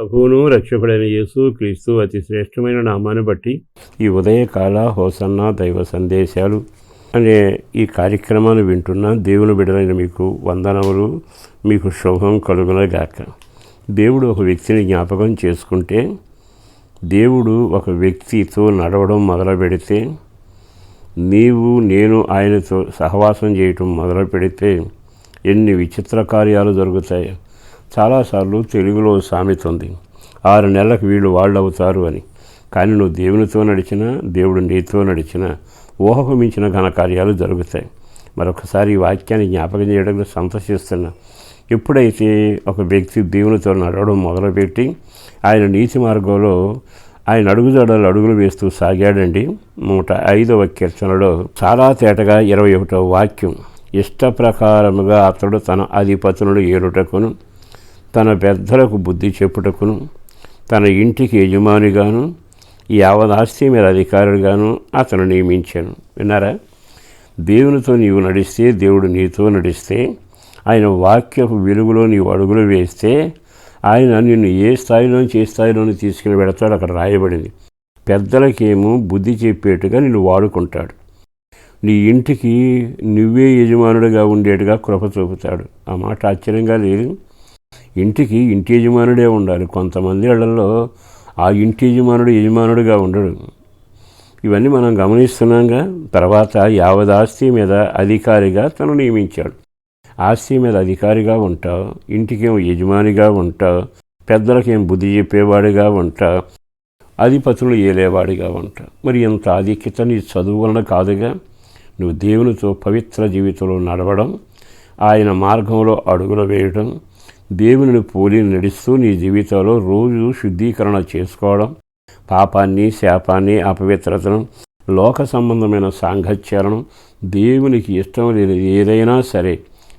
ప్రభువును రక్షకుడైన యేసు క్రీస్తు అతి శ్రేష్టమైన నామాన్ని బట్టి ఈ ఉదయకాల హోసన్న దైవ సందేశాలు అనే ఈ కార్యక్రమాన్ని వింటున్న దేవుని బిడలైన మీకు వందనములు మీకు శుభం కలుగునగాక. దేవుడు ఒక వ్యక్తిని జ్ఞాపకం చేసుకుంటే దేవుడు ఒక వ్యక్తితో నడవడం మొదలు పెడితే నీవు నేను ఆయనతో సహవాసం చేయటం మొదలు పెడితే ఎన్ని విచిత్ర కార్యాలు జరుగుతాయి. చాలాసార్లు తెలుగులో సామెత ఉంది ఆరు నెలలకు వీళ్ళు వాళ్ళు అవుతారు అని. కానీ నువ్వు దేవునితో నడిచినా దేవుడు నీతో నడిచినా ఊహకు మించిన ఘనకార్యాలు జరుగుతాయి. మరొకసారి ఈ వాక్యాన్ని జ్ఞాపకం చేయడంలో సంతోషిస్తున్నా. ఎప్పుడైతే ఒక వ్యక్తి దేవునితో నడవడం మొదలుపెట్టి ఆయన నీతి మార్గంలో ఆయన అడుగుజాడలు అడుగులు వేస్తూ సాగాడండి. నూట ఐదవ కీర్తనలో చాలా తేటగా ఇరవై ఒకటవ వాక్యం ఇష్టప్రకారముగా అతడు తన అధిపతులను ఏలుటకును తన పెద్దలకు బుద్ధి చెప్పుటకును తన ఇంటికి యజమానిగాను యావదాస్తి మీద అధికారులుగాను అతను నియమించాను. విన్నారా? దేవునితో నీవు నడిస్తే దేవుడు నీతో నడిస్తే ఆయన వాక్యపు వెలుగులో నీవు అడుగులు వేస్తే ఆయన నిన్ను ఏ స్థాయిలోంచి ఏ స్థాయిలోని తీసుకుని పెడతాడు అక్కడ రాయబడింది. పెద్దలకేమో బుద్ధి చెప్పేట్టుగా నిన్ను వాడుకుంటాడు. నీ ఇంటికి నువ్వే యజమానుడిగా ఉండేట్టుగా కృప చూపుతాడు. ఆ మాట ఆశ్చర్యంగా లేదు. ఇంటికి ఇంటి యజమానుడే ఉండాలి. కొంతమంది ఇళ్ళలో ఆ ఇంటి యజమానుడు యజమానుడిగా ఉండడు. ఇవన్నీ మనం గమనిస్తున్నాగా. తర్వాత యావదాస్తి మీద అధికారిగా తను నియమించాడు. ఆస్తి మీద అధికారిగా ఉంటావు ఇంటికేమో యజమానిగా ఉంటావు పెద్దలకేం బుద్ధి చెప్పేవాడిగా ఉంటావు అధిపతులు ఏలేవాడిగా ఉంటావు. మరి ఇంత ఆధిక్యత నీ చదువు వలన కాదుగా? నువ్వు దేవునితో పవిత్ర జీవితంలో నడవడం ఆయన మార్గంలో అడుగులు వేయడం దేవుని పోలి నడుస్తూ నీ జీవితంలో రోజు శుద్ధీకరణ చేసుకోవడం పాపాన్ని శాపాన్ని అపవిత్రతను లోక సంబంధమైన సాంగత్యాలను దేవునికి ఇష్టం లేని ఏదైనా సరే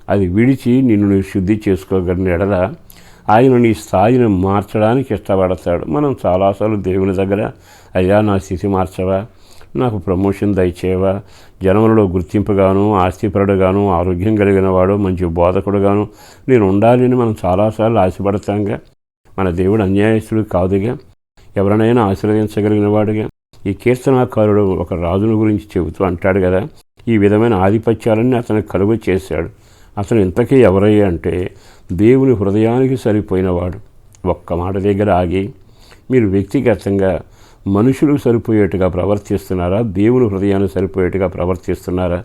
అది విడిచి నిన్ను నువ్వు శుద్ధి చేసుకోగలిగిన ఎడల ఆయన నీ స్థాయిని మార్చడానికి ఇష్టపడతాడు. మనం చాలాసార్లు దేవుని దగ్గర అయ్యా నా స్థితి మార్చవా? నాకు ప్రమోషన్ దయచేవా జనములలో గుర్తింపుగాను ఆస్తిపరుడుగాను ఆరోగ్యం కలిగిన వాడు మంచి బోధకుడుగాను నేను ఉండాలి అని మనం చాలాసార్లు ఆశపడతాంగా. మన దేవుడు అన్యాయస్తుడు కాదుగా. ఎవరినైనా ఆశీర్వదించగలిగిన వాడుగా ఈ కీర్తనాకారుడు ఒక రాజుని గురించి చెబుతూ అంటాడు కదా ఈ విధమైన ఆధిపత్యాలన్నీ అతను కలుగు చేశాడు. అతను ఇంతకీ ఎవరయ్యా అంటే దేవుని హృదయానికి సరిపోయినవాడు. ఒక్క మాట దగ్గర ఆగి మీరు వ్యక్తిగతంగా మనుషులు సరిపోయేట్టుగా ప్రవర్తిస్తున్నారా? దేవుని హృదయానికి సరిపోయేట్టుగా ప్రవర్తిస్తున్నారా?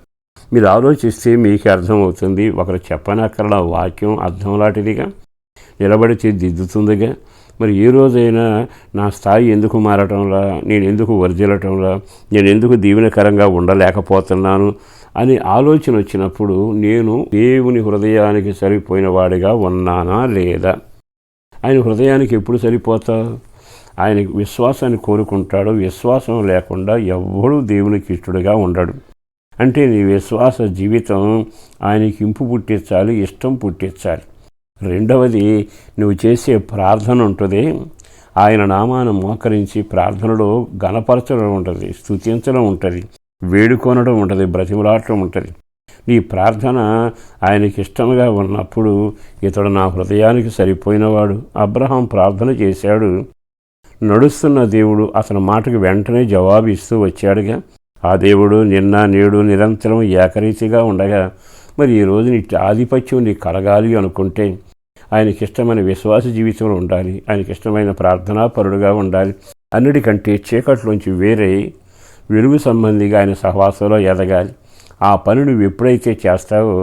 మీరు ఆలోచిస్తే మీకు అర్థమవుతుంది. ఒకరు చెప్పనక్కర్ల వాక్యం అర్థం లాంటిదిగా నిలబడితే దిద్దుతుందిగా. మరి ఏ రోజైనా నా స్థాయి ఎందుకు మారటంలా? నేను ఎందుకు వర్జిల్లటంలా నేను ఎందుకు దీవెనకరంగా ఉండలేకపోతున్నాను? అని ఆలోచన వచ్చినప్పుడు నేను దేవుని హృదయానికి సరిపోయిన వాడిగా ఉన్నానా లేదా? ఆయన హృదయానికి ఎప్పుడు సరిపోతావు ఆయన విశ్వాసాన్ని కోరుకుంటాడు విశ్వాసం లేకుండా ఎవ్వడూ దేవునికి ఇష్టడుగా ఉండడు. అంటే నీ విశ్వాస జీవితం ఆయనకి ఇంపు పుట్టించాలి ఇష్టం పుట్టించాలి. రెండవది నువ్వు చేసే ప్రార్థన ఉంటుంది. ఆయన నామాన్ని మోకరించి ప్రార్థనలో గణపరచడం ఉంటుంది స్థుతించడం ఉంటుంది వేడుకొనడం ఉంటుంది బ్రతిమలాడటం ఉంటుంది. నీ ప్రార్థన ఆయనకి ఇష్టంగా ఉన్నప్పుడు ఇతడు నా హృదయానికి సరిపోయినవాడు. అబ్రహాం ప్రార్థన చేశాడు. నడుస్తున్న దేవుడు అతని మాటకు వెంటనే జవాబు ఇస్తూ వచ్చాడుగా. ఆ దేవుడు నిన్న నేడు నిరంతరం ఏకరీతిగా ఉండగా మరి ఈ రోజు నీ ఆధిపత్యం నీ కలగాలి అనుకుంటే ఆయనకి ఇష్టమైన విశ్వాస జీవితంలో ఉండాలి ఆయనకి ఇష్టమైన ప్రార్థనా పరుడుగా ఉండాలి. అన్నిటికంటే చీకట్లోంచి వేరే వెలుగు సంబంధిగా ఆయన సహవాసంలో ఎదగాలి. ఆ పని నువ్వు ఎప్పుడైతే చేస్తావో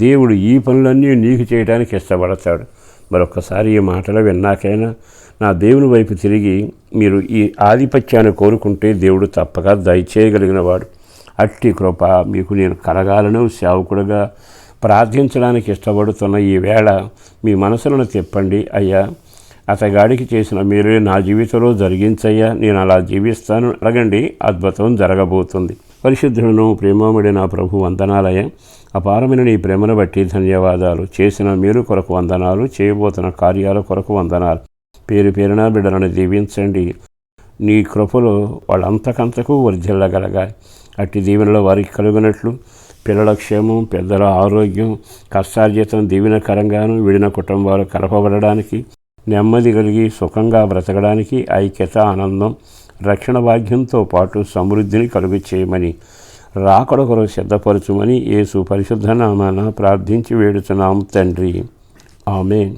దేవుడు ఈ పనులన్నీ నీకు చేయడానికి ఇష్టపడతాడు. మరొకసారి ఈ మాటలు విన్నాకైనా నా దేవుని వైపు తిరిగి మీరు ఈ ఆధిపత్యాన్ని కోరుకుంటే దేవుడు తప్పక దయచేయగలిగినవాడు. అట్టి కృప మీకు నేను కలగాలను సేవకుడుగా ప్రార్థించడానికి ఇష్టపడుతున్న ఈ వేళ మీ మనసులను తిప్పండి. అయ్యా అతగాడికి చేసిన మీరే నా జీవితంలో జరిగించయ్యా. నేను అలా జీవిస్తాను. అడగండి అద్భుతం జరగబోతుంది. పరిశుద్ధులను ప్రేమముడి నా ప్రభు వందనాలయ. అపారమైన నీ ప్రేమను బట్టి ధన్యవాదాలు చేసిన మీరు కొరకు వందనాలు చేయబోతున్న కార్యాల కొరకు వందనాలు. పేరు పేరున బిడ్డలను దీవించండి. నీ కృపలు వాళ్ళంతకంతకు వర్ధిల్లగలగాలి. అట్టి దీవెనలో వారికి కలుగునట్లు. పిల్లల క్షేమం పెద్దల ఆరోగ్యం కష్టార్జితం దీవెనకరంగాను విడిన కుటుంబాలు కలపబడడానికి నెమ్మది కలిగి సుఖంగా బ్రతకడానికి ఐక్యత ఆనందం రక్షణ భాగ్యంతో పాటు సమృద్ధిని కలుగు చేయమని రాకడొకరు సిద్ధపరచుమని యేసు పరిశుద్ధ నామాన ప్రార్థించి వేడుచున్నాం తండ్రి. ఆమెన్.